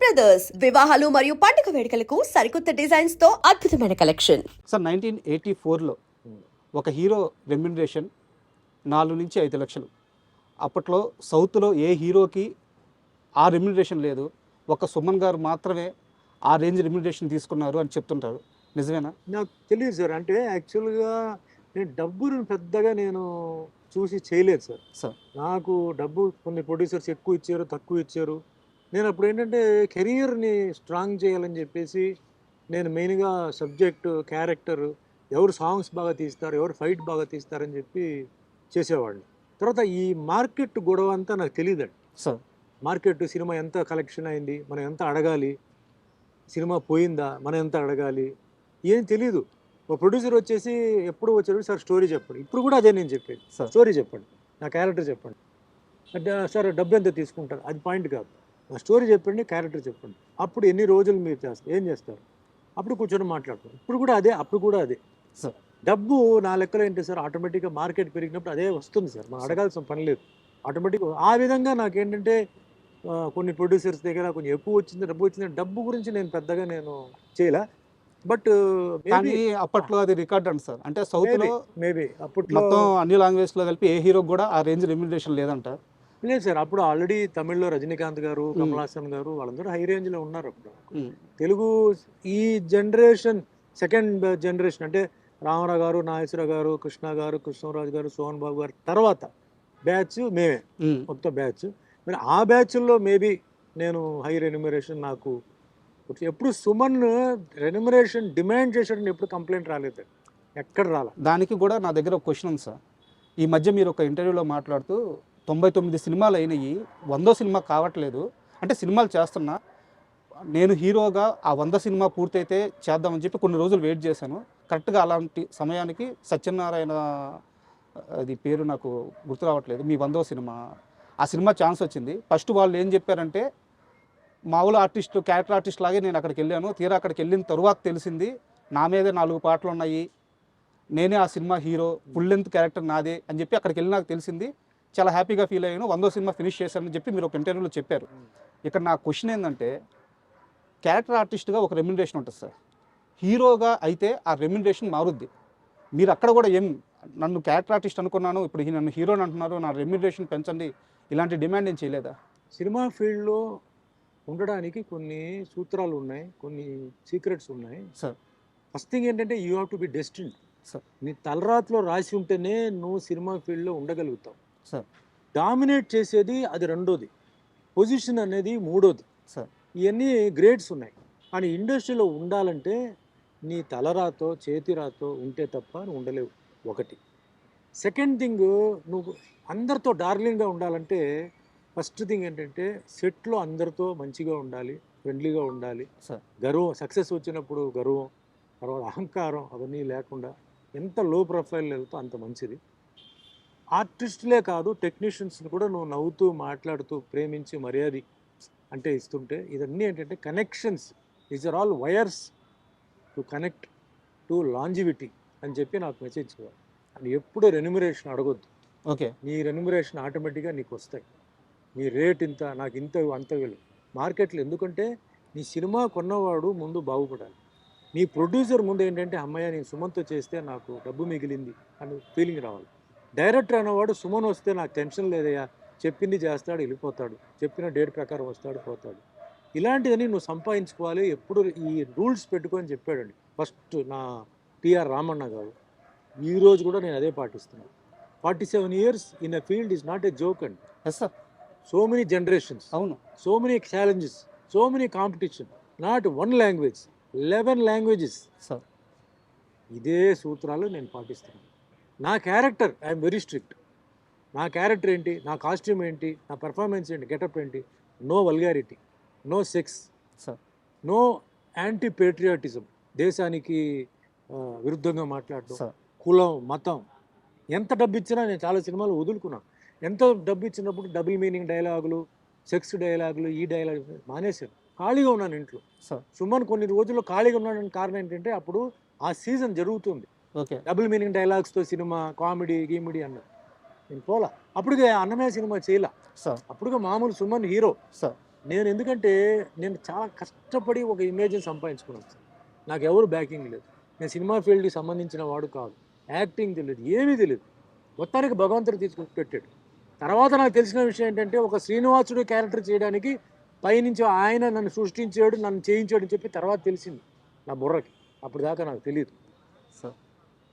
Brothers వివాహాలు మరియు పండుగ వేడుకలకు సరికొత్త డిజైన్స్తో అద్భుతమైన కలెక్షన్ సార్ నైన్టీన్ ఎయిటీ ఫోర్లో ఒక హీరో రెమ్యునరేషన్ నాలుగు నుంచి ఐదు లక్షలు. అప్పట్లో సౌత్లో ఏ హీరోకి ఆ రెమ్యునరేషన్ లేదు. ఒక సుమన్ గారు మాత్రమే ఆ రేంజ్ రెమ్యునరేషన్ తీసుకున్నారు అని చెప్తుంటారు. నిజమేనా? నాకు తెలియదు సార్. అంటే యాక్చువల్గా నేను డబ్బును పెద్దగా నేను చూసి చేయలేదు సార్. సార్. నాకు డబ్బు కొన్ని ప్రొడ్యూసర్స్ ఎక్కువ ఇచ్చారు తక్కువ ఇచ్చారు. నేను అప్పుడు ఏంటంటే కెరియర్ని స్ట్రాంగ్ చేయాలని చెప్పేసి నేను మెయిన్గా సబ్జెక్ట్ క్యారెక్టర్ ఎవరు సాంగ్స్ బాగా తీస్తారు ఎవరు ఫైట్ బాగా తీస్తారని చెప్పి చేసేవాడిని. తర్వాత ఈ మార్కెట్ గొడవ అంతా నాకు తెలియదండి సార్. మార్కెట్ సినిమా ఎంత కలెక్షన్ అయింది మనం ఎంత అడగాలి సినిమా పోయిందా మనం ఎంత అడగాలి ఏం తెలీదు. ఒక ప్రొడ్యూసర్ వచ్చేసి ఎప్పుడు వచ్చాడు సార్ స్టోరీ చెప్పండి. ఇప్పుడు కూడా అదే నేను చెప్పేది. సార్. స్టోరీ చెప్పండి. నా క్యారెక్టర్ చెప్పండి. అంటే సార్ డబ్బు ఎంత తీసుకుంటారు? అది పాయింట్ కాదు. స్టోరీ చెప్పండి క్యారెక్టర్ చెప్పండి. అప్పుడు ఎన్ని రోజులు మీరు చేస్తారు ఏం చేస్తారు? అప్పుడు కూర్చొని మాట్లాడతారు. ఇప్పుడు కూడా అదే అప్పుడు కూడా అదే. సార్. డబ్బు నా లెక్కలో ఏంటి సార్? ఆటోమేటిక్గా మార్కెట్ పెరిగినప్పుడు అదే వస్తుంది సార్. మనం అడగాల్సిన పని లేదు. ఆటోమేటిక్ ఆ విధంగా నాకేంటంటే కొన్ని ప్రొడ్యూసర్స్ దగ్గర కొంచెం ఎక్కువ వచ్చింది డబ్బు వచ్చింది. డబ్బు గురించి నేను పెద్దగా నేను చేయలే. బట్ కానీ అప్పట్లో అది రికార్డ్ అండి సార్. అంటే సౌత్లో మేబీ అప్పట్లో మొత్తం అన్ని లాంగ్వేజ్లో కలిపి ఏ హీరోకి కూడా ఆ రేంజ్ రెమ్యునరేషన్ లేదంట. లేదు సార్ అప్పుడు ఆల్రెడీ తమిళ్ళో రజనీకాంత్ గారు కమల్ హాసన్ గారు వాళ్ళందరూ హై రేంజ్లో ఉన్నారు అప్పుడు. తెలుగు ఈ జనరేషన్ సెకండ్ జనరేషన్ అంటే రామారావు గారు నాగేశ్వరరావు గారు కృష్ణ గారు కృష్ణరాజు గారు సోహన్ బాబు గారు తర్వాత బ్యాచ్ మేమే మొత్తం బ్యాచ్. మరి ఆ బ్యాచ్లో మేబీ నేను హై రెన్యుమరేషన్ నాకు ఎప్పుడు సుమన్ రెన్యుమరేషన్ డిమాండ్ చేసాడని ఎప్పుడు కంప్లైంట్ రాలేదు. ఎక్కడ రాలే? దానికి కూడా నా దగ్గర ఒక క్వశ్చన్ ఉంది సార్. ఈ మధ్య మీరు ఒక ఇంటర్వ్యూలో మాట్లాడుతూ తొంభై తొమ్మిది సినిమాలు అయినాయి. వందో సినిమా కావట్లేదు. అంటే సినిమాలు చేస్తున్నా. నేను హీరోగా ఆ వంద సినిమా పూర్తయితే చేద్దామని చెప్పి కొన్ని రోజులు వెయిట్ చేశాను. కరెక్ట్గా అలాంటి సమయానికి సత్యనారాయణ అది పేరు నాకు గుర్తు రావట్లేదు. మీ వందో సినిమా. ఆ సినిమా ఛాన్స్ వచ్చింది. ఫస్ట్ వాళ్ళు ఏం చెప్పారంటే మామూలు ఆర్టిస్ట్ క్యారెక్టర్ ఆర్టిస్ట్ లాగే నేను అక్కడికి వెళ్ళాను. తీరా అక్కడికి వెళ్ళిన తర్వాత తెలిసింది నా మీదే నాలుగు పాటలు ఉన్నాయి నేనే ఆ cinema hero full length character నాదే అని చెప్పి అక్కడికి వెళ్ళి నాకు తెలిసింది. చాలా హ్యాపీగా ఫీల్ అయ్యాను. వందో సినిమా ఫినిష్ చేశానని చెప్పి మీరు ఒక ఇంటర్వ్యూలో చెప్పారు. ఇక్కడ నా క్వశ్చన్ ఏంటంటే క్యారెక్టర్ ఆర్టిస్ట్గా ఒక రెమ్యునరేషన్ ఉంటుంది సార్. హీరోగా అయితే ఆ రెమ్యునరేషన్ మారుద్ది. మీరు అక్కడ కూడా ఏం నన్ను క్యారెక్టర్ ఆర్టిస్ట్ అనుకున్నాను ఇప్పుడు నన్ను హీరోని అంటున్నారు నా రెమ్యునరేషన్ పెంచండి ఇలాంటి డిమాండ్ ఏం చేయలేదా? సినిమా ఫీల్డ్లో ఉండడానికి కొన్ని సూత్రాలు ఉన్నాయి కొన్ని సీక్రెట్స్ ఉన్నాయి. సార్. ఫస్ట్ థింగ్ ఏంటంటే you have to be destined sir. నీ తలరాతిలో రాసి ఉంటేనే నువ్వు సినిమా ఫీల్డ్లో ఉండగలుగుతావు. సార్. డామినేట్ చేసేది అది రెండోది. పొజిషన్ అనేది మూడోది. సార్. ఇవన్నీ గ్రేడ్స్ ఉన్నాయి. కానీ ఇండస్ట్రీలో ఉండాలంటే నీ తలరాతో చేతిరాతో ఉంటే తప్ప నువ్వు ఉండలేవు. ఒకటి. సెకండ్ థింగ్ నువ్వు అందరితో డార్లింగ్గా ఉండాలంటే ఫస్ట్ థింగ్ ఏంటంటే సెట్లో అందరితో మంచిగా ఉండాలి ఫ్రెండ్లీగా ఉండాలి. సార్. గర్వం సక్సెస్ వచ్చినప్పుడు గర్వం తర్వాత అహంకారం అవన్నీ లేకుండా ఎంత లో ప్రొఫైల్ వెళ్తే అంత మంచిది. ఆర్టిస్టులే కాదు టెక్నీషియన్స్ని కూడా నువ్వు నవ్వుతూ మాట్లాడుతూ ప్రేమించి మర్యాద అంటే ఇస్తుంటే ఇదన్నీ ఏంటంటే connections. Is are all wires to connect to longevity అని చెప్పి నాకు మెసేజ్ చేయాలి అని ఎప్పుడు రెన్యుమరేషన్ అడగొద్దు. ఓకే. నీ రెన్యుమరేషన్ ఆటోమేటిక్గా నీకు వస్తాయి. నీ రేట్ ఇంత నాకు ఇంత అంత వీళ్ళు మార్కెట్లో ఎందుకంటే నీ సినిమా కొన్నవాడు ముందు బాగుపడాలి. నీ ప్రొడ్యూసర్ ముందు ఏంటంటే అమ్మయ్య నేను సుమన్తో చేస్తే నాకు డబ్బు మిగిలింది అని ఫీలింగ్ రావాలి. డైరెక్టర్ అనేవాడు సుమన్ వస్తే నాకు టెన్షన్ లేదయ్యా చెప్పింది చేస్తాడు వెళ్ళిపోతాడు. చెప్పిన డేట్ ప్రకారం వస్తాడు పోతాడు. ఇలాంటివన్నీ నువ్వు సంపాదించుకోవాలి. ఎప్పుడు ఈ రూల్స్ పెట్టుకొని చెప్పాడండి. ఫస్ట్ నా టిఆర్ రామన్న గారు. ఈ రోజు కూడా నేను అదే పాటిస్తున్నాను forty seven years in a field is not a joke అండి. సో మెనీ జనరేషన్స్ అవును. So many challenges so many competition not one language eleven languages. Sir ఇదే సూత్రాలు నేను పాటిస్తున్నాను. నా క్యారెక్టర్ ఐఎమ్ వెరీ స్ట్రిక్ట్. నా క్యారెక్టర్ ఏంటి? నా కాస్ట్యూమ్ ఏంటి? నా పర్ఫార్మెన్స్ ఏంటి? గెటప్ ఏంటి? No vulgarity no sex sir. No anti patriotism దేశానికి విరుద్ధంగా మాట్లాడటం సార్. కులం మతం. ఎంత డబ్బు ఇచ్చినా నేను చాలా సినిమాలు వదులుకున్నాను ఎంత డబ్బు ఇచ్చినప్పుడు డబుల్ మీనింగ్ డైలాగులు సెక్స్ డైలాగులు ఈ డైలాగ్ మానేశాను ఖాళీగా ఉన్నాను ఇంట్లో. సార్. సుమన్ కొన్ని రోజుల్లో ఖాళీగా ఉన్నాడని కారణం ఏంటంటే అప్పుడు ఆ సీజన్ జరుగుతుంది. ఓకే. డబుల్ మీనింగ్ డైలాగ్స్తో సినిమా కామెడీ గీమిడీ అన్నది నేను పోలా. అప్పటికే అన్నమయ్య సినిమా చేయలే. సార్. అప్పుడుగా మామూలు సుమన్ హీరో. సార్. నేను ఎందుకంటే నేను చాలా కష్టపడి ఒక ఇమేజ్ని సంపాదించుకున్నాను సార్. నాకు ఎవరు బ్యాకింగ్ లేదు. నేను సినిమా ఫీల్డ్కి సంబంధించిన వాడు కాదు. యాక్టింగ్ తెలియదు ఏమీ తెలియదు. మొత్తానికి భగవంతుడు తీసుకుని పెట్టాడు తర్వాత నాకు తెలిసిన విషయం ఏంటంటే ఒక శ్రీనివాసుడు క్యారెక్టర్ చేయడానికి పైనుంచి ఆయన నన్ను సృష్టించాడు నన్ను చేయించాడు అని చెప్పి తర్వాత తెలిసింది. నా బుర్రకి. అప్పుడు దాకా నాకు తెలియదు సార్.